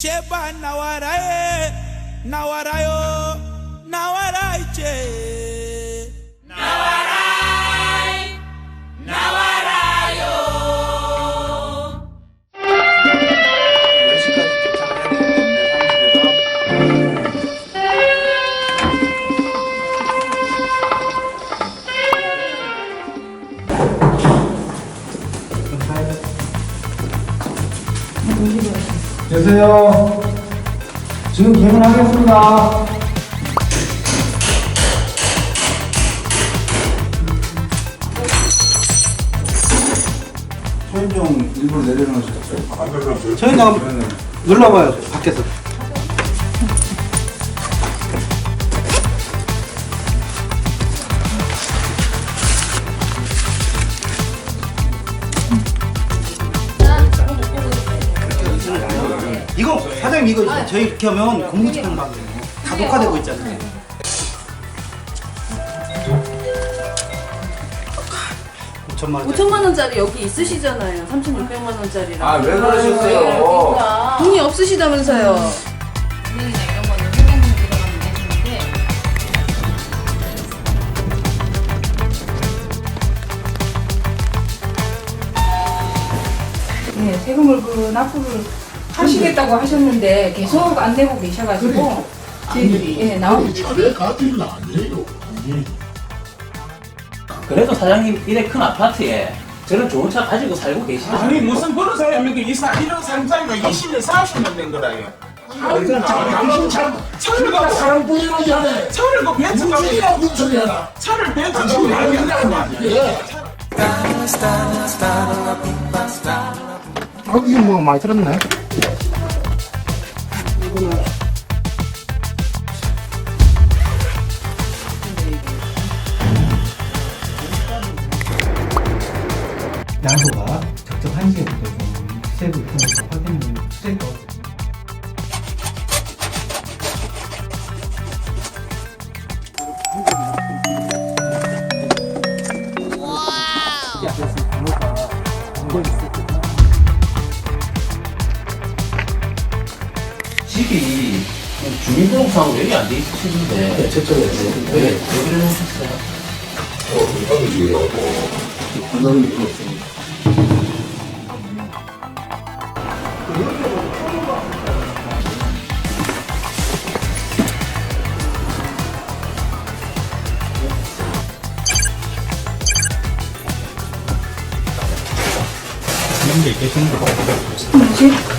Cheba nawarae, nawarayo, nawarai che. Nawarai, nawarayo. Thank you. 계세요. 지금 개문하겠습니다. 소인종 일부러 내려놓으셨어요? 저희가 눌러봐요, 밖에서. 이거 사장님 이거 저희 이렇게 하면 공무집행 받아요. 다 녹화되고 있잖아요. 오천만 원. 5천만 원짜리 여기 있으시잖아요. 3,600만 원짜리랑. 아, 왜 그러셨어요? 돈이 없으시다면서요. 금융이나 이런 거는 회계는 들어가면 되시는데 네, 세금을 그 납부를 하시겠다고 하셨는데 계속 안 내고 계셔가지고 저희들이 예, 나오고 그래도 사장님 이래 큰 아파트에 저런 좋은 차 가지고 살고 계시죠? 아니 무슨 그런 사람이 이 사 이런 사람이가 20년 40년 된 거라요. 당신 참 차를 가 사람 부리는 자네. 차를 그 벤츠 무슨이야 무슨 소리야. 차를 벤츠 당신 안 맞네 아 이거 뭐 많이 들었네 양도가 적정한지부터 좀 수색을 통해서 확인을 집이 주민등록상 여기 안돼 있으신데 네, 저쪽에 있어요. 네. 여기를 하셨어요? 어, 이거 하고 이유 없으니까. 이런 게 있겠습니까? 뭐지?